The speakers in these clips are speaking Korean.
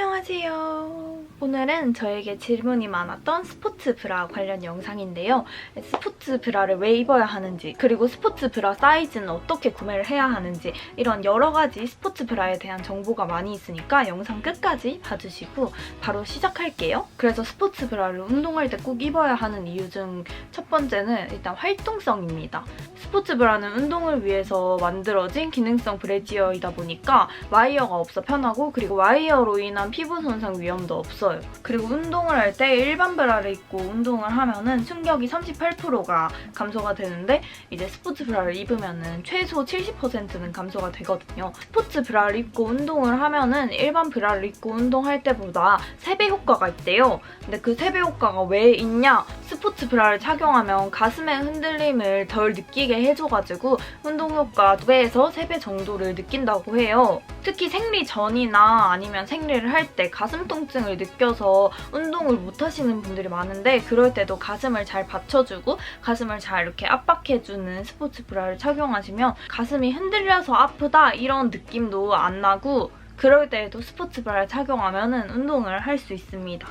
안녕하세요. 오늘은 저에게 질문이 많았던 스포츠 브라 관련 영상인데요. 스포츠 브라를 왜 입어야 하는지, 그리고 스포츠 브라 사이즈는 어떻게 구매를 해야 하는지, 이런 여러 가지 스포츠 브라에 대한 정보가 많이 있으니까 영상 끝까지 봐주시고 바로 시작할게요. 그래서 스포츠 브라를 운동할 때 꼭 입어야 하는 이유 중 첫 번째는 일단 활동성입니다. 스포츠 브라는 운동을 위해서 만들어진 기능성 브래지어이다 보니까 와이어가 없어 편하고 그리고 와이어로 인한 피부 손상 위험도 없어요. 그리고 운동을 할 때 일반 브라를 입고 운동을 하면은 충격이 38%가 감소가 되는데 이제 스포츠 브라를 입으면은 최소 70%는 감소가 되거든요. 스포츠 브라를 입고 운동을 하면은 일반 브라를 입고 운동할 때보다 3배 효과가 있대요. 근데 그 3배 효과가 왜 있냐? 스포츠 브라를 착용하면 가슴의 흔들림을 덜 느끼게 해줘가지고 운동 효과 2배에서 3배 정도를 느낀다고 해요. 특히 생리 전이나 아니면 생리를 할 때 가슴 통증을 느껴서 운동을 못 하시는 분들이 많은데 그럴 때도 가슴을 잘 받쳐주고 가슴을 잘 이렇게 압박해주는 스포츠 브라를 착용하시면 가슴이 흔들려서 아프다 이런 느낌도 안 나고 그럴 때에도 스포츠 브라를 착용하면 운동을 할 수 있습니다.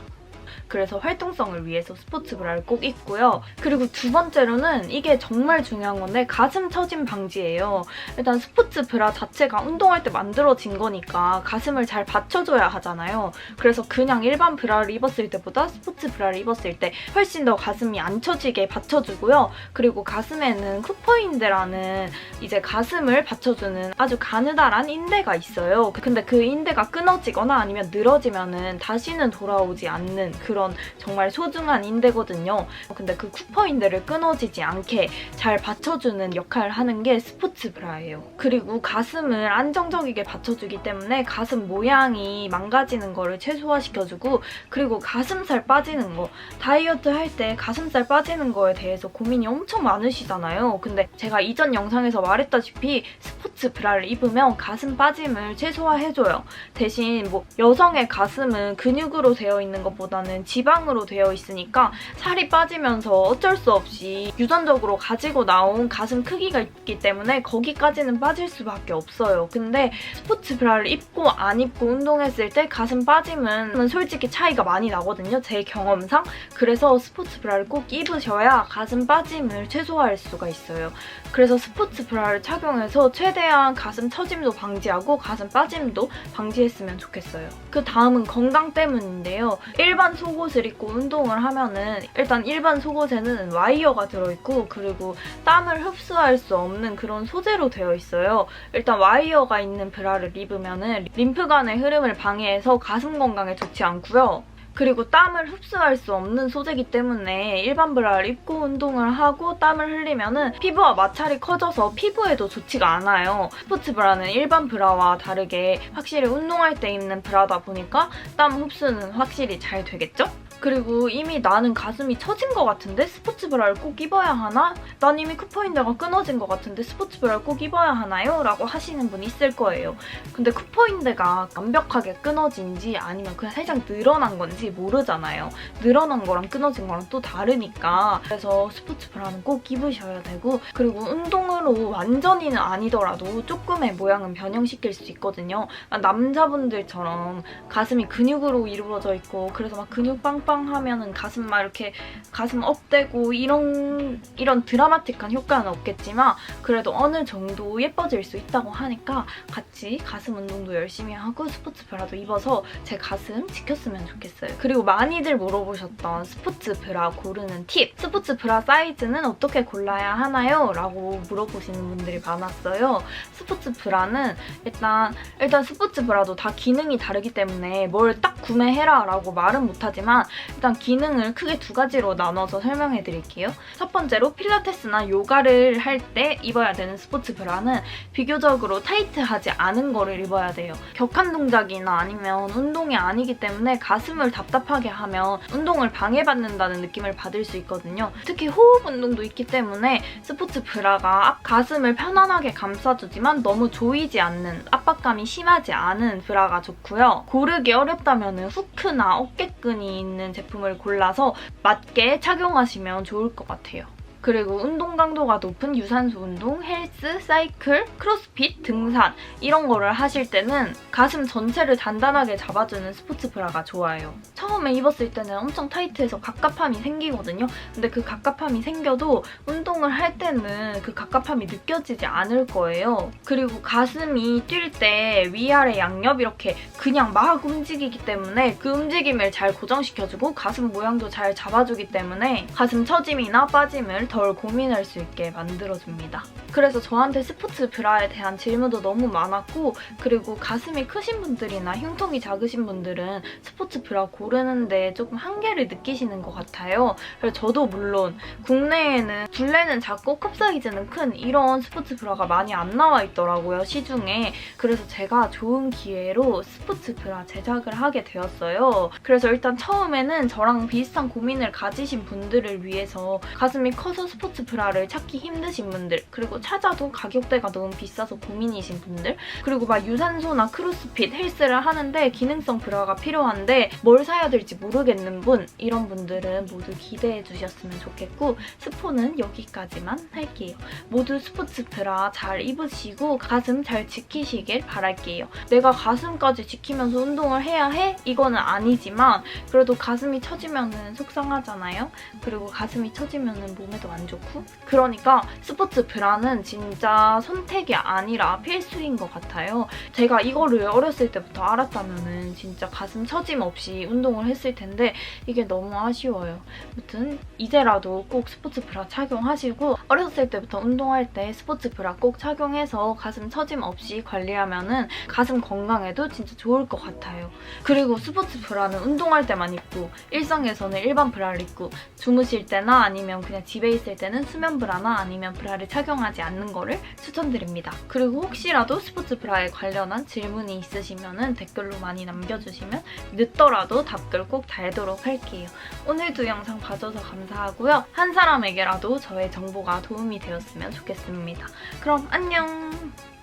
그래서 활동성을 위해서 스포츠 브라를 꼭 입고요. 그리고 두 번째로는 이게 정말 중요한 건데 가슴 처짐 방지예요. 일단 스포츠 브라 자체가 운동할 때 만들어진 거니까 가슴을 잘 받쳐줘야 하잖아요. 그래서 그냥 일반 브라를 입었을 때보다 스포츠 브라를 입었을 때 훨씬 더 가슴이 안 처지게 받쳐주고요. 그리고 가슴에는 쿠퍼인데라는 이제 가슴을 받쳐주는 아주 가느다란 인대가 있어요. 근데 그 인대가 끊어지거나 아니면 늘어지면은 다시는 돌아오지 않는 그런 정말 소중한 인대거든요. 근데 그 쿠퍼 인대를 끊어지지 않게 잘 받쳐주는 역할을 하는 게 스포츠 브라예요. 그리고 가슴을 안정적이게 받쳐주기 때문에 가슴 모양이 망가지는 거를 최소화시켜주고 그리고 가슴살 빠지는 거 다이어트 할 때 가슴살 빠지는 거에 대해서 고민이 엄청 많으시잖아요. 근데 제가 이전 영상에서 말했다시피 스포츠 브라를 입으면 가슴 빠짐을 최소화해줘요. 대신 뭐 여성의 가슴은 근육으로 되어 있는 것보다는 지방으로 되어 있으니까 살이 빠지면서 어쩔 수 없이 유전적으로 가지고 나온 가슴 크기가 있기 때문에 거기까지는 빠질 수밖에 없어요. 근데 스포츠 브라를 입고 안 입고 운동했을 때 가슴 빠짐은 솔직히 차이가 많이 나거든요. 제 경험상. 그래서 스포츠 브라를 꼭 입으셔야 가슴 빠짐을 최소화할 수가 있어요. 그래서 스포츠 브라를 착용해서 최대한 가슴 처짐도 방지하고 가슴 빠짐도 방지했으면 좋겠어요. 그 다음은 건강 때문인데요. 일반 속옷을 입고 운동을 하면은 일단 일반 속옷에는 와이어가 들어있고 그리고 땀을 흡수할 수 없는 그런 소재로 되어 있어요. 일단 와이어가 있는 브라를 입으면은 림프관의 흐름을 방해해서 가슴 건강에 좋지 않고요. 그리고 땀을 흡수할 수 없는 소재이기 때문에 일반 브라를 입고 운동을 하고 땀을 흘리면은 피부와 마찰이 커져서 피부에도 좋지가 않아요. 스포츠 브라는 일반 브라와 다르게 확실히 운동할 때 입는 브라다 보니까 땀 흡수는 확실히 잘 되겠죠? 그리고 이미 나는 가슴이 처진 것 같은데 스포츠 브라를 꼭 입어야 하나? 난 이미 쿠퍼인대가 끊어진 것 같은데 스포츠 브라를 꼭 입어야 하나요? 라고 하시는 분 있을 거예요. 근데 쿠퍼인대가 완벽하게 끊어진지 아니면 그냥 살짝 늘어난 건지 모르잖아요. 늘어난 거랑 끊어진 거랑 또 다르니까 그래서 스포츠 브라는 꼭 입으셔야 되고 그리고 운동으로 완전히는 아니더라도 조금의 모양은 변형시킬 수 있거든요. 남자분들처럼 가슴이 근육으로 이루어져 있고 그래서 막 근육 빵빵 하면은 가슴 막 이렇게 가슴 업되고 이런 이런 드라마틱한 효과는 없겠지만 그래도 어느 정도 예뻐질 수 있다고 하니까 같이 가슴 운동도 열심히 하고 스포츠 브라도 입어서 제 가슴 지켰으면 좋겠어요. 그리고 많이들 물어보셨던 스포츠 브라 고르는 팁. 스포츠 브라 사이즈는 어떻게 골라야 하나요? 라고 물어보시는 분들이 많았어요. 스포츠 브라는 일단 일단 스포츠 브라도 다 기능이 다르기 때문에 뭘 딱 구매해라 라고 말은 못하지만 일단 기능을 크게 두 가지로 나눠서 설명해 드릴게요. 첫 번째로 필라테스나 요가를 할 때 입어야 되는 스포츠 브라는 비교적으로 타이트하지 않은 거를 입어야 돼요. 격한 동작이나 아니면 운동이 아니기 때문에 가슴을 답답하게 하면 운동을 방해받는다는 느낌을 받을 수 있거든요. 특히 호흡 운동도 있기 때문에 스포츠 브라가 가슴을 편안하게 감싸주지만 너무 조이지 않는 압박감이 심하지 않은 브라가 좋고요. 고르기 어렵다면 후크나 어깨끈이 있는 제품을 골라서 맞게 착용하시면 좋을 것 같아요. 그리고 운동 강도가 높은 유산소 운동, 헬스, 사이클, 크로스핏, 등산 이런 거를 하실 때는 가슴 전체를 단단하게 잡아주는 스포츠 브라가 좋아요. 처음에 입었을 때는 엄청 타이트해서 갑갑함이 생기거든요. 근데 그 갑갑함이 생겨도 운동을 할 때는 그 갑갑함이 느껴지지 않을 거예요. 그리고 가슴이 뛸 때 위아래 양옆 이렇게 그냥 막 움직이기 때문에 그 움직임을 잘 고정시켜주고 가슴 모양도 잘 잡아주기 때문에 가슴 처짐이나 빠짐을 덜 고민할 수 있게 만들어줍니다. 그래서 저한테 스포츠 브라에 대한 질문도 너무 많았고 그리고 가슴이 크신 분들이나 흉통이 작으신 분들은 스포츠 브라 고르는데 조금 한계를 느끼시는 것 같아요. 그래서 저도 물론 국내에는 둘레는 작고 컵 사이즈는 큰 이런 스포츠 브라가 많이 안 나와 있더라고요 시중에. 그래서 제가 좋은 기회로 스포츠 브라 제작을 하게 되었어요. 그래서 일단 처음에는 저랑 비슷한 고민을 가지신 분들을 위해서 가슴이 커서 스포츠 브라를 찾기 힘드신 분들 그리고 찾아도 가격대가 너무 비싸서 고민이신 분들 그리고 막 유산소나 크로스핏, 헬스를 하는데 기능성 브라가 필요한데 뭘 사야 될지 모르겠는 분 이런 분들은 모두 기대해 주셨으면 좋겠고 스포는 여기까지만 할게요. 모두 스포츠 브라 잘 입으시고 가슴 잘 지키시길 바랄게요. 내가 가슴까지 지키면서 운동을 해야 해? 이거는 아니지만 그래도 가슴이 처지면은 속상하잖아요. 그리고 가슴이 처지면은 몸에도 안 좋고 그러니까 스포츠 브라는 진짜 선택이 아니라 필수인 것 같아요. 제가 이거를 어렸을 때부터 알았다면은 진짜 가슴 처짐 없이 운동을 했을 텐데 이게 너무 아쉬워요. 아무튼 이제라도 꼭 스포츠 브라 착용하시고 어렸을 때부터 운동할 때 스포츠 브라 꼭 착용해서 가슴 처짐 없이 관리하면 은 가슴 건강에도 진짜 좋을 것 같아요. 그리고 스포츠 브라는 운동할 때만 입고 일상에서는 일반 브라를 입고 주무실 때나 아니면 그냥 집에 있을 때는 수면 브라나 아니면 브라를 착 용하지 않는 거를 추천드립니다. 그리고 혹시라도 스포츠 브라에 관련한 질문이 있으시면 댓글로 많이 남겨주시면 늦더라도 답글 꼭 달도록 할게요. 오늘도 영상 봐줘서 감사하고요. 한 사람에게라도 저의 정보가 도움이 되었으면 좋겠습니다. 그럼 안녕!